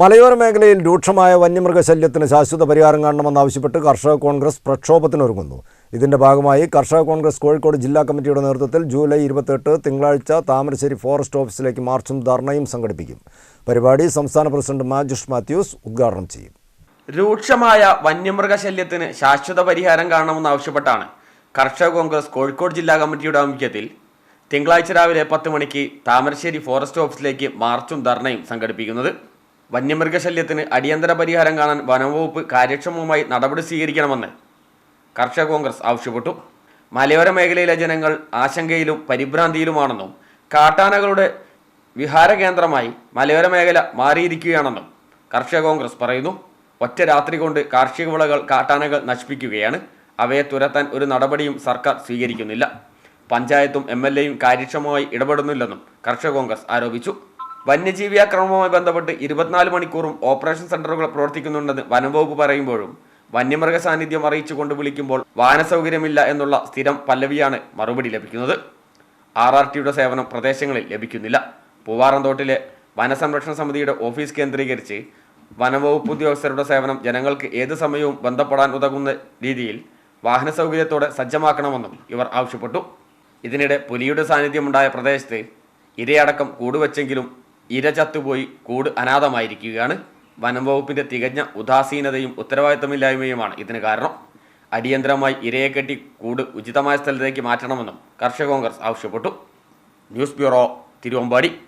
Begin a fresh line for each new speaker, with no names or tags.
മലയോര മേഖലയിൽ രൂക്ഷമായ വന്യമൃഗശല്യത്തിന് ശാശ്വത പരിഹാരം കാണണമെന്നാവശ്യപ്പെട്ട് കർഷക കോൺഗ്രസ് പ്രക്ഷോഭത്തിനൊരുങ്ങുന്നു. ഇതിന്റെ ഭാഗമായി കർഷക കോൺഗ്രസ് കോഴിക്കോട് ജില്ലാ കമ്മിറ്റിയുടെ നേതൃത്വത്തിൽ ജൂലൈ ഇരുപത്തെട്ട് തിങ്കളാഴ്ച താമരശ്ശേരി ഫോറസ്റ്റ് ഓഫീസിലേക്ക് മാർച്ചും ധർണയും സംഘടിപ്പിക്കും. പരിപാടി സംസ്ഥാന പ്രസിഡന്റ് മാജുഷ് മാത്യൂസ് ഉദ്ഘാടനം ചെയ്യും.
രൂക്ഷമായ വന്യമൃഗശല്യത്തിന് ശാശ്വത പരിഹാരം കാണണമെന്നാവശ്യപ്പെട്ടാണ് കർഷക കോൺഗ്രസ് കോഴിക്കോട് ജില്ലാ കമ്മിറ്റിയുടെ ആഭിമുഖ്യത്തിൽ തിങ്കളാഴ്ച രാവിലെ പത്ത് മണിക്ക് താമരശ്ശേരി ഫോറസ്റ്റ് ഓഫീസിലേക്ക് മാർച്ചും ധർണയും സംഘടിപ്പിക്കുന്നത്. വന്യമൃഗശല്യത്തിന് അടിയന്തര പരിഹാരം കാണാൻ വനംവകുപ്പ് കാര്യക്ഷമമായി നടപടി സ്വീകരിക്കണമെന്ന് കർഷക കോൺഗ്രസ് ആവശ്യപ്പെട്ടു. മലയോര മേഖലയിലെ ജനങ്ങൾ ആശങ്കയിലും പരിഭ്രാന്തിയിലുമാണെന്നും കാട്ടാനകളുടെ വിഹാര കേന്ദ്രമായി മലയോര മേഖല മാറിയിരിക്കുകയാണെന്നും കർഷക കോൺഗ്രസ് പറയുന്നു. ഒറ്റ രാത്രി കൊണ്ട് കാർഷിക വിളകൾ കാട്ടാനകൾ നശിപ്പിക്കുകയാണ്. അവയെ തുരത്താൻ ഒരു നടപടിയും സർക്കാർ സ്വീകരിക്കുന്നില്ല. പഞ്ചായത്തും എം എൽ എയും കാര്യക്ഷമമായി ഇടപെടുന്നില്ലെന്നും കർഷക കോൺഗ്രസ് ആരോപിച്ചു. വന്യജീവി ആക്രമണവുമായി ബന്ധപ്പെട്ട് ഇരുപത്തിനാല് മണിക്കൂറും ഓപ്പറേഷൻ സെന്ററുകൾ പ്രവർത്തിക്കുന്നുണ്ടെന്ന് വനംവകുപ്പ് പറയുമ്പോഴും വന്യമൃഗ സാന്നിധ്യം അറിയിച്ചുകൊണ്ട് വിളിക്കുമ്പോൾ വാഹന സൗകര്യമില്ല എന്നുള്ള സ്ഥിരം പല്ലവിയാണ് മറുപടി ലഭിക്കുന്നത്. ആർ ആർ ടിയുടെ സേവനം പ്രദേശങ്ങളിൽ ലഭിക്കുന്നില്ല. പൂവാറന്തോട്ടിലെ വനസംരക്ഷണ സമിതിയുടെ ഓഫീസ് കേന്ദ്രീകരിച്ച് വനംവകുപ്പ് ഉദ്യോഗസ്ഥരുടെ സേവനം ജനങ്ങൾക്ക് ഏത് സമയവും ബന്ധപ്പെടാൻ ഉതകുന്ന രീതിയിൽ വാഹന സൗകര്യത്തോടെ സജ്ജമാക്കണമെന്നും ഇവർ ആവശ്യപ്പെട്ടു. ഇതിനിടെ പുലിയുടെ സാന്നിധ്യമുണ്ടായ പ്രദേശത്ത് ഇരയടക്കം കൂടുവെച്ചെങ്കിലും ഇര ചത്തുപോയി കൂട് അനാഥമായിരിക്കുകയാണ്. വനം വകുപ്പിന്റെ തികഞ്ഞ ഉദാസീനതയും ഉത്തരവാദിത്തമില്ലായ്മയുമാണ് ഇതിന് കാരണം. അടിയന്തരമായി ഇരയെ കെട്ടി കൂട് ഉചിതമായ സ്ഥലത്തേക്ക് മാറ്റണമെന്നും കർഷക കോൺഗ്രസ് ആവശ്യപ്പെട്ടു. News bureau Thiruvambadi.